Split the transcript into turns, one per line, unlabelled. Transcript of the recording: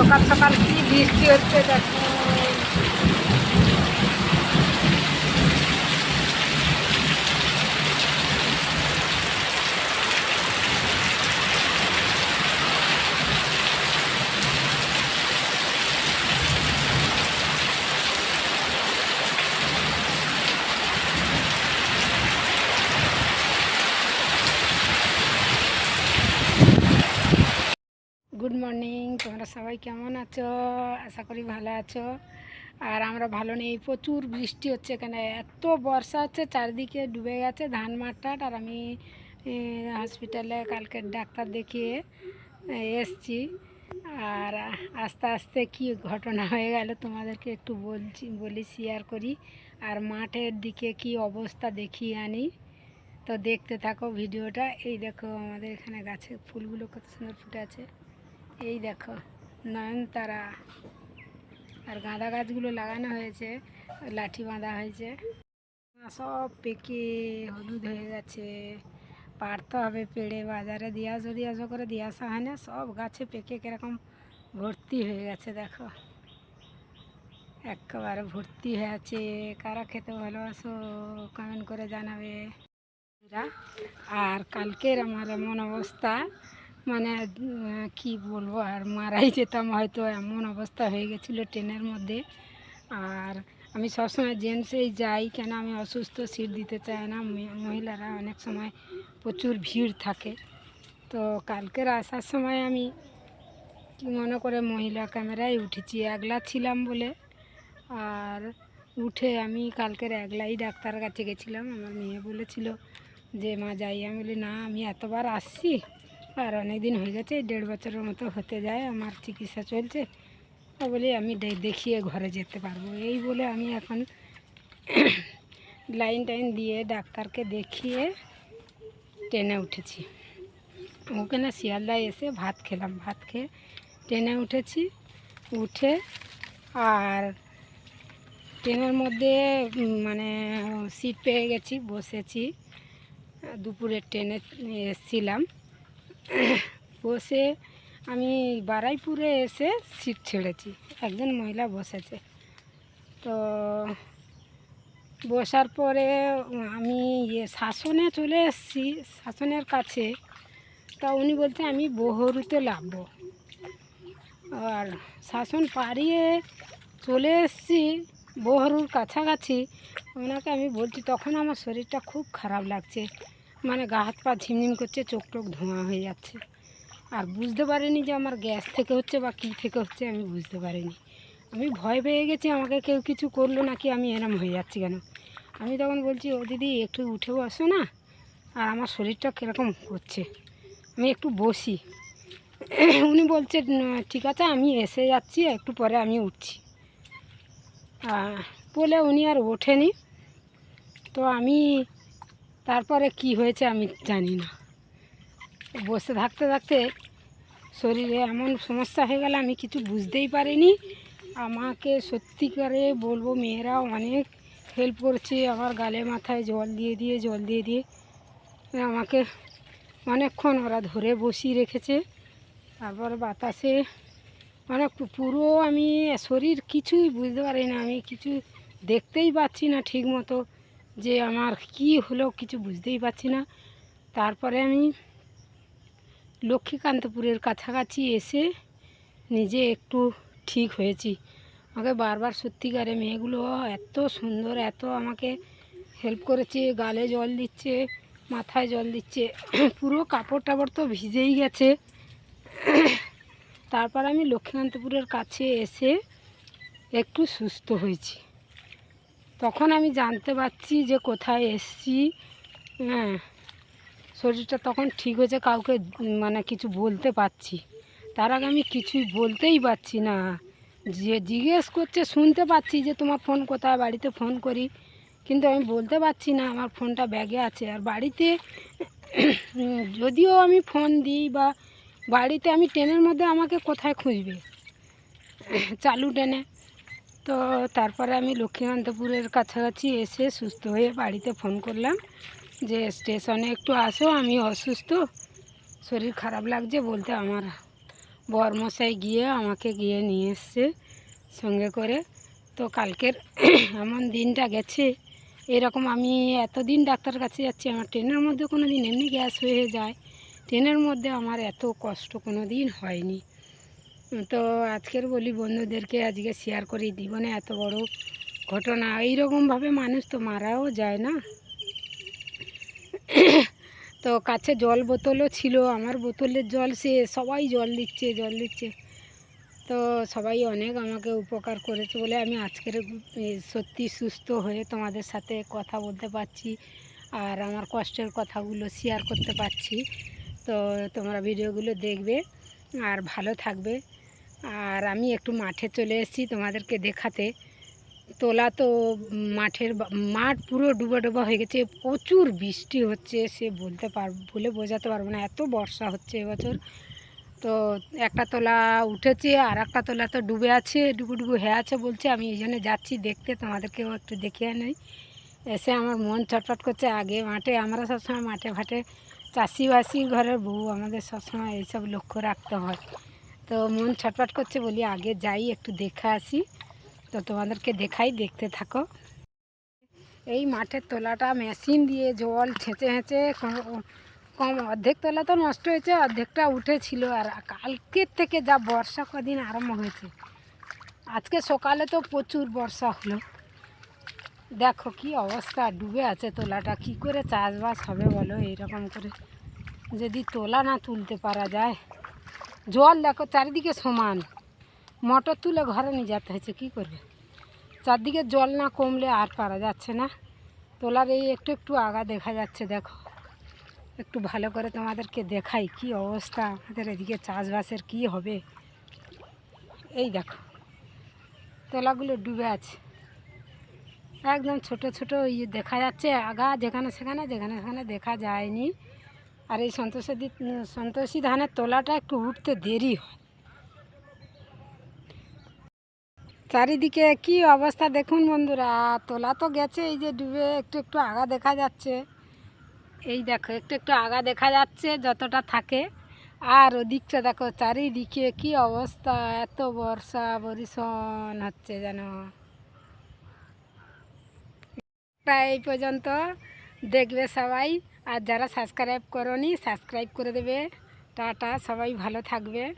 সকাল সকাল কি বৃষ্টি হচ্ছে দেখো। গুড মর্নিং তোমরা সবাই কেমন আছো? আশা করি ভালো আছো। আর আমরা ভালো নেই, প্রচুর বৃষ্টি হচ্ছে এখানে। এত বর্ষা হচ্ছে, চারিদিকে ডুবে গেছে ধান মাঠটা আর আমি হসপিটালে কালকে ডাক্তার দেখিয়ে এসছি। আর আস্তে আস্তে কি ঘটনা হয়ে গেল তোমাদেরকে একটু বলছি, বলি শেয়ার করি। আর মাঠের দিকে কি অবস্থা দেখিয়ে আনি। তো দেখতে থাকো ভিডিওটা। এই দেখো আমাদের এখানে গাছে ফুলগুলো কত সুন্দর ফুটে আছে। এই দেখো, নয়নতারা আর গাঁদা গাছগুলো লাগানো হয়েছে, লাঠি বাঁধা হয়েছে। সব পেকে হলুদ হয়ে গেছে। পারতে হবে পেড়ে, বাজারে দিয়ে আসো দিয়ে আসো করে দিয়ে আসা হয় না, সব গাছে পেকে কীরকম ভর্তি হয়ে গেছে, দেখো। একেবারে ভর্তি হয়ে আছে। কারা খেতে ভালোবাসো কমেন্ট করে জানাবে। আর কালকের আমার এমন অবস্থা মানে কি বলব, আর মারাই যেতাম হয়তো, এমন অবস্থা হয়ে গেছিল ট্রেনের মধ্যে। আর আমি সবসময় জেন্টসেই যাই, কেন আমি অসুস্থ, সিট দিতে চাই না। মহিলারা অনেক সময় প্রচুর ভিড় থাকে। তো কালকের আসার সময় আমি কি মনে করে মহিলা ক্যামেরায় উঠেছি, একলা ছিলাম বলে। আর উঠে আমি কালকের একলাই ডাক্তার কাছে গেছিলাম। আমার মেয়ে বলেছিল যে, মা, যাই। আমি বলি, না, আমি এতবার আসছি। আর অনেক দিন হয়ে গেছে দেড় বছরের মতো হতে যায়, আমার চিকিৎসা চলছে। তো বলি আমি দেখিয়ে ঘরে যেতে পারব। এই বলে আমি এখন লাইন টাইন দিয়ে ডাক্তারকে দেখিয়ে ট্রেনে উঠেছি। ওখানে শিয়ালদায় এসে ভাত খেলাম। ভাত খেয়ে ট্রেনে উঠেছি, উঠে আর ট্রেনের মধ্যে মানে সিট পেয়ে গেছি, বসেছি। দুপুরের ট্রেনে এসেছিলাম। বসে আমি বারাইপুরে এসে সিট ছেড়েছি। একজন মহিলা বসেছে। তো বসার পরে আমি ইয়ে শাসনে চলে এসেছি, শাসনের কাছে। তা উনি বলছে, আমি বহরুতে লাভবো আর শাসন পাড়িয়ে চলে এসেছি বহরুর কাছাকাছি। ওনাকে আমি বলছি, তখন আমার শরীরটা খুব খারাপ লাগছে। মানে গা হাত পা ঝিমঝিম করছে, চোখ টোক ধোঁয়া হয়ে যাচ্ছে। আর বুঝতে পারিনি যে আমার গ্যাস থেকে হচ্ছে বা কী থেকে হচ্ছে, আমি বুঝতে পারিনি। আমি ভয় পেয়ে গেছি, আমাকে কেউ কিছু করল নাকি আমি এরম হয়ে যাচ্ছি কেন? আমি তখন বলছি, ও দিদি, একটু উঠে বসো না, আর আমার শরীরটা কীরকম করছে? আমি একটু বসি। উনি বলছে ঠিক আছে, আমি এসে যাচ্ছি, একটু পরে আমি উঠছি। বলে উনি আর ওঠেনি। তো আমি তারপরে কি হয়েছে আমি জানি না। বসে থাকতে থাকতে শরীরে এমন সমস্যা হয়ে গেল, আমি কিছু বুঝতেই পারিনি। আমাকে সত্যিকারে বলব, মেয়েরা অনেক হেল্প করছে আমার গালে মাথায় জল দিয়ে দিয়ে, জল দিয়ে দিয়ে। আমাকে অনেকক্ষণ ওরা ধরে বসিয়ে রেখেছে। তারপর বাতাসে মানে পুরো আমি শরীর কিছুই বুঝতে পারি না আমি কিছু দেখতেই পাচ্ছি না ঠিক মতো যে আমার কি হলো কিছু বুঝতেই পারছি না। তারপরে আমি লক্ষ্মীকান্তপুরের কাছাকাছি এসে নিজে একটু ঠিক হয়েছি। আমাকে বারবার সত্যিকারে মেয়েগুলো এত সুন্দর, এত আমাকে হেল্প করেছে, গালে জল দিচ্ছে, মাথায় জল দিচ্ছে, পুরো কাপড় টাপড় তো ভিজেই গেছে। তারপর আমি লক্ষ্মীকান্তপুরের কাছে এসে একটু সুস্থ হয়েছি। তখন আমি জানতে পারছি যে কোথায় এসছি। হ্যাঁ শরীরটা তখন ঠিক হয়েছে, কাউকে মানে কিছু বলতে পারছি। তার আগে আমি কিছুই বলতেই পারছি না। যে জিজ্ঞেস করছে, শুনতে পাচ্ছি যে তোমার ফোন কোথায়, বাড়িতে ফোন করি। কিন্তু আমি বলতে পারছি না, আমার ফোনটা ব্যাগে আছে। আর বাড়িতে, যদিও আমি ফোন দিই বা বাড়িতে আমি ট্রেনের মধ্যে আমাকে কোথায় খুঁজবে? চালু ট্রেনে। তো তারপরে আমি লক্ষ্মীকান্তপুরের কাছাকাছি এসে সুস্থ হয়ে বাড়িতে ফোন করলাম যে, স্টেশনে একটু আসো, আমি অসুস্থ। শরীর খারাপ লাগছে বলতে আমার বরমশাই গিয়ে আমাকে গিয়ে নিয়ে এসছে সঙ্গে করে। তো কালকের এমন দিনটা গেছে। এরকম আমি এতদিন ডাক্তার কাছে যাচ্ছি, আমার ট্রেনের মধ্যে কোনো দিন এমনি গ্যাস হয়ে যায়। ট্রেনের মধ্যে আমার এত কষ্ট কোনো দিন হয়নি। তো আজকের বলি বন্ধুদেরকে আজকে শেয়ার করি, জীবনে এত বড় ঘটনা। এইরকমভাবে মানুষ তো মারাও যায় না। তো কাছে জল বোতলও ছিল, আমার বোতলের জল সে সবাই জল দিচ্ছে জল দিচ্ছে। তো সবাই অনেক আমাকে উপকার করেছে বলে আমি আজকের সত্যি সুস্থ হয়ে তোমাদের সাথে কথা বলতে পারছি আর আমার কষ্টের কথাগুলো শেয়ার করতে পারছি। তো তোমরা ভিডিওগুলো দেখবে আর ভালো থাকবে। আর আমি একটু মাঠে চলে এসেছি তোমাদেরকে দেখাতে। তোলা তো মাঠের মাঠ পুরো ডুবা ডুবা হয়ে গেছে, প্রচুর বৃষ্টি হচ্ছে, সে বলতে পার বলে বোঝাতে পারব না, এত বর্ষা হচ্ছে এবছর। তো একটা তোলা উঠেছে আর একটা তোলা তো ডুবে আছে, ডুবু ডুবু হয়ে আছে বলছে, আমি এই জন্য যাচ্ছি দেখতে, তোমাদেরকেও একটু দেখিয়ে নেই এসে আমার মন ছটফট করছে, আগে মাঠে, আমরা সবসময় মাঠে ফাটে চাষিবাসি ঘরের বউ, আমাদের সবসময় এইসব লক্ষ্য রাখতে হয়। তো মন ছটফট করছে বলি আগে যাই, একটু দেখে আসি। তো তোমাদেরকে দেখাই, দেখতে থাকো। এই মাঠের তোলাটা মেশিন দিয়ে জল ছেঁচে হেঁচে কম অর্ধেক তোলা তো নষ্ট হয়েছে, অর্ধেকটা উঠেছিল। আর কালকের থেকে যা বর্ষা কদিন আরম্ভ হয়েছে। আজকে সকালে তো প্রচুর বর্ষা হলো। দেখো কি অবস্থা, ডুবে আছে তোলাটা। কি করে চাষবাস হবে বলো এইরকম করে। যদি তোলা না তুলতে পারা যায়। জল দেখো, চারিদিকে সমান। মোটর তুলে ঘরে নিয়ে যেতে হয়েছে, কী করবে? চারদিকে জল না কমলে আর পারা যাচ্ছে না। তোলার এই একটু একটু আগা দেখা যাচ্ছে, দেখো। একটু ভালো করে তোমাদেরকে দেখাই কি অবস্থা, আমাদের এদিকে চাষবাসের কি হবে। এই দেখো, তোলাগুলো ডুবে আছে। একদম ছোট ছোট ইয়ে দেখা যাচ্ছে, আগা যেখানে সেখানে যেখানে সেখানে দেখা যায়নি। আর এই সন্তোষী সন্তোষী ধানের তোলাটা একটু উঠতে দেরি হয়। চারিদিকে কি অবস্থা দেখুন বন্ধুরা, তোলা তো গেছে, এই যে ডুবে একটু একটু আগা দেখা যাচ্ছে। এই দেখো, একটু একটু আগা দেখা যাচ্ছে যতটা থাকে। আর ওদিকটা দেখো, চারিদিকে কি অবস্থা, এত বর্ষা বরিশন হচ্ছে যেন। এই পর্যন্ত, দেখবে সবাই। আর যারা সাবস্ক্রাইব করনি সাবস্ক্রাইব করে দেবে। টাটা সবাই ভালো থাকবে।